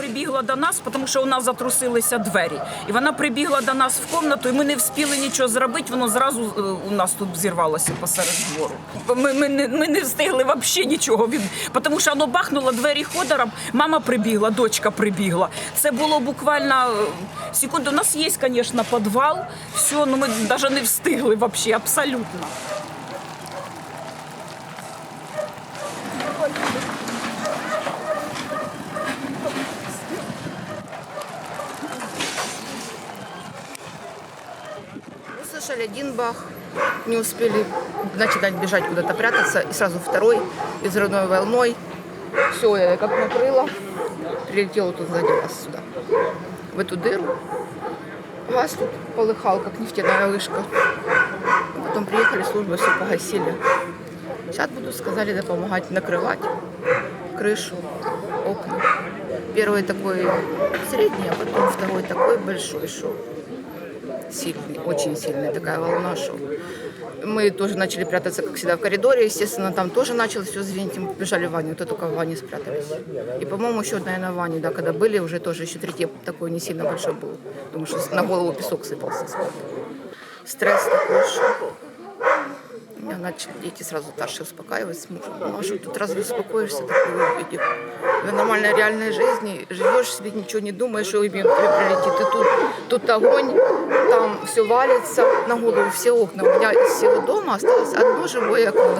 прибігла до нас, тому що у нас затрусилися двері. І вона прибігла до нас в кімнату, і ми не встигли нічого зробити. Воно зразу е, у нас тут зірвалося посеред двору. Ми, ми, не, ми не встигли взагалі нічого від, тому що воно бахнуло двері ходором. Мама прибігла, дочка прибігла. Це було буквально е, секунду. У нас є, звісно, підвал. Все, ну ми навіть не встигли взагалі, абсолютно. Услышали один бах, не успели начинать бежать куда-то прятаться, и сразу второй, и взрывной волной. Все, я как накрыла, прилетела тут сзади вас сюда, в эту дыру. Газ тут полыхал, как нефтяная вышка. А Потом приехали службы, все погасили. Сейчас буду, сказали, помогать накрывать крышу, окна. Первый такой средний, а потом второй такой большой шел сильный, очень сильная такая волна шел. Мы тоже начали прятаться, как всегда, в коридоре. Естественно, там тоже началось все звенеть. Мы побежали в ванну, то только в ванне спрятались. И, по-моему, еще, наверное, в ванне, да, когда были, уже тоже еще третий такой не сильно большой был. Потому что на голову песок сыпался. с пола. Стресс такой шел. Меня начали дети сразу старше успокаивать с мужем. А что тут разве успокоишься такой увидев? В нормальной реальной жизни живешь себе, ничего не думаешь, что тебе прилетит. И тут, тут огонь, там все валится на голову, все окна. У меня из всего дома осталось одно живое окно.